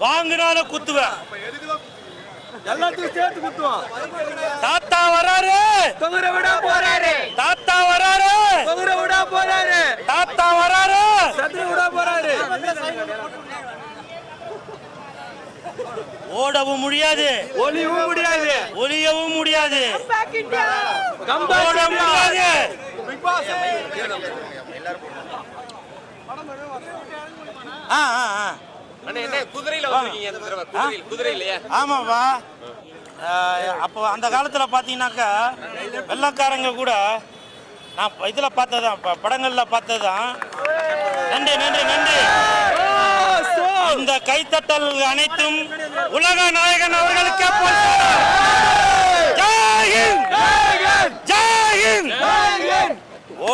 வாங்கினாலும் குத்துவேன் எல்லாத்தையும் சேர்த்து குத்துவான் தாத்தா வராரு. குதிரை விட போறாரு. தாத்தா வராரு. குதிரை விட போறாரு. தாத்தா வராரு. சதுர விட போறாரு. ஓடவும் முடியாது. ஒளிவும் முடியாது. ஒளியவும் முடியாது. ஓட முடியாது. ஆ ஆ ஆ. அண்ணா என்ன குதிரையில வந்திருக்கீங்க இந்த தடவை? குதிரை குதிரையிலையா ஆமாப்பா அப்போ அந்த காலத்தில் பார்த்தீங்கன்னாக்கா வெள்ளக்காரங்க கூட நான் இதில் பார்த்ததான் படங்கள்ல பார்த்ததான் நன்றி நன்றி நன்றி. இந்த கைத்தட்டல் அனைத்தும் உலக நாயகன் அவர்களுக்கு போய்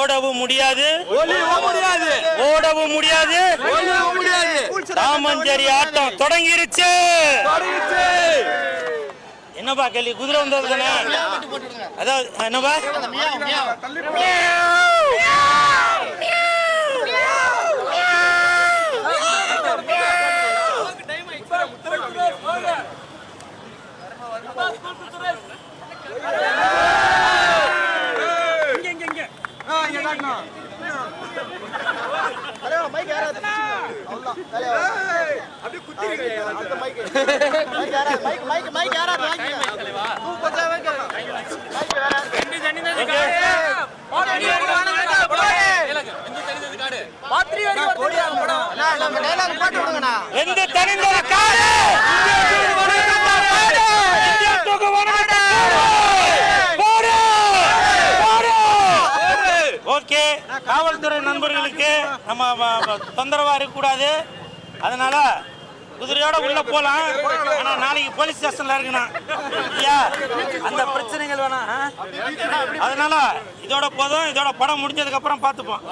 ஓடவும் முடியாது. ஓடவும் முடியாது. ராமஞ்சேரி ஆட்டம் தொடங்கிருச்சு. என்னப்பா கேள்வி? குதிரை வந்தது தானே அதாவது என்னப்பா? எந்த தனிந்த காடு ஓகே. காவல்துறை நண்பர்களுக்கு நம்ம தொந்தரவா இருக்கக்கூடாது. அதனால குதிரையோட உள்ள போலாம். ஆனா நாளைக்கு போலீஸ் ஸ்டேஷன்ல இருக்கணும் அந்த பிரச்சனைகள் வேணாம் ஆ? அதனால இதோட போதும் இதோட படம் முடிஞ்சதுக்கு அப்புறம் பார்த்துப்போம்.